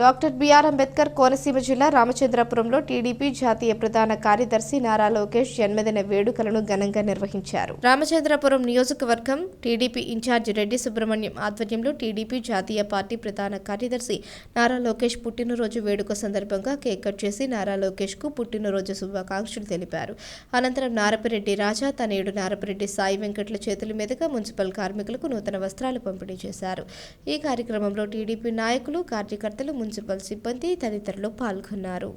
Doctor BR Ambedkar Konaseema జిల్లా రామచంద్రపురంలో TDP జాతీయ ప్రధాన కార్యదర్శి నారా లోకేష్ జన్మదిన వేడుకలను ఘనంగా నిర్వహించారు. రామచంద్రపురం నియోజకవర్గం టీడీపీ ఇన్ఛార్జి రెడ్డి సుబ్రహ్మణ్యం ఆధ్వర్యంలో టీడీపీ జాతీయ పార్టీ ప్రధాన కార్యదర్శి నారా లోకేష్ పుట్టినరోజు వేడుక సందర్భంగా కేక్ కట్ చేసి నారా లోకేష్కు పుట్టినరోజు శుభాకాంక్షలు తెలిపారు. అనంతరం నారపరెడ్డి రాజా తనయుడు నారపరెడ్డి సాయి వెంకట్ల చేతుల మీదుగా మున్సిపల్ కార్మికులకు నూతన వస్త్రాలు పంపిణీ చేశారు. ఈ కార్యక్రమంలో టీడీపీ నాయకులు కార్యకర్తలు మున్సిపల్ సిబ్బంది తదితరులు పాల్గొన్నారు.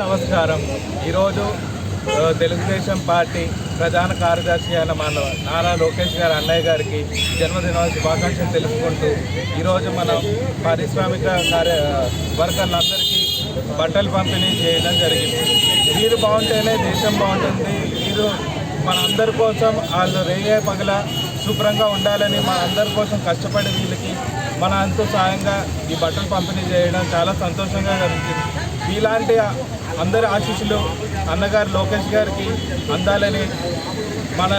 నమస్కారం. ఈరోజు తెలుగుదేశం పార్టీ ప్రధాన కార్యదర్శి అయిన మన నారా లోకేష్ గారి అన్నయ్య గారికి జన్మదిన శుభాకాంక్షలు తెలుపుకుంటూ ఈరోజు మనం పారిశ్రామిక కార్య వర్కర్లందరికీ బట్టలు పంపిణీ చేయడం జరిగింది. వీరు బాగుంటేనే దేశం బాగుంటుంది. వీరు మన అందరి కోసం వాళ్ళు రేగే పగల శుభ్రంగా ఉండాలని మన అందరి కోసం కష్టపడి వీళ్ళకి మన అంత సాయంగా ఈ బట్టలు పంపిణీ చేయడం చాలా సంతోషంగా అనిపించింది ఇలాంటి అందరి ఆశీస్సులు అన్నగారు లోకేష్ గారికి అందాలని మన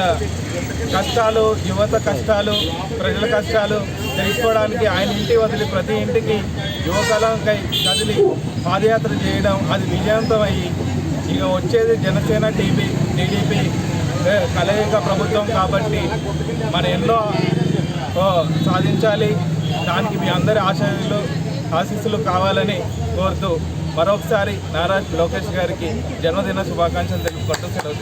కష్టాలు యువత కష్టాలు ప్రజల కష్టాలు తెలుసుకోవడానికి ఆయన ఇంటి వదిలి ప్రతి ఇంటికి యువకాలంకై కదిలి పాదయాత్ర చేయడం అది విజయవంతం అయ్యి ఇక వచ్చేది జనసేన టీవీ టీడీపీ కలయిక ప్రభుత్వం కాబట్టి మన ఎన్నో సాధించాలి. దానికి మీ అందరి ఆశలు ఆశీస్సులు కావాలని కోరుతూ మరొకసారి నారా లోకేష్ గారికి జన్మదిన శుభాకాంక్షలు తెలుపుకుంటూ సెలవు